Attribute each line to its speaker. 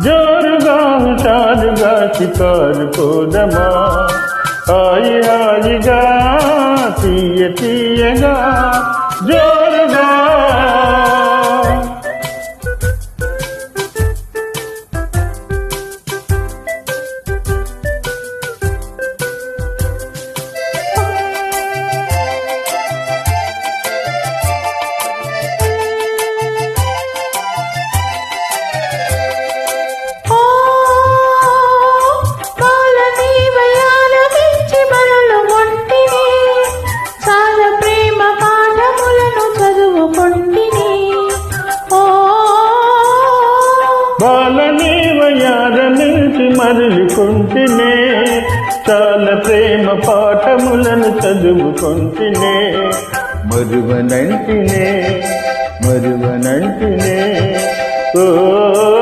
Speaker 1: జోరుగా హుషారుగా షికారు పోదమా? హాయి హాయిగా తీయ తీయగా. బాలని వయారమించి మరలుకుంటేనే చాలా ప్రేమ పాఠములను చదువుకుంటేనే. మరువనంటినే మరువనంటినే. ఓ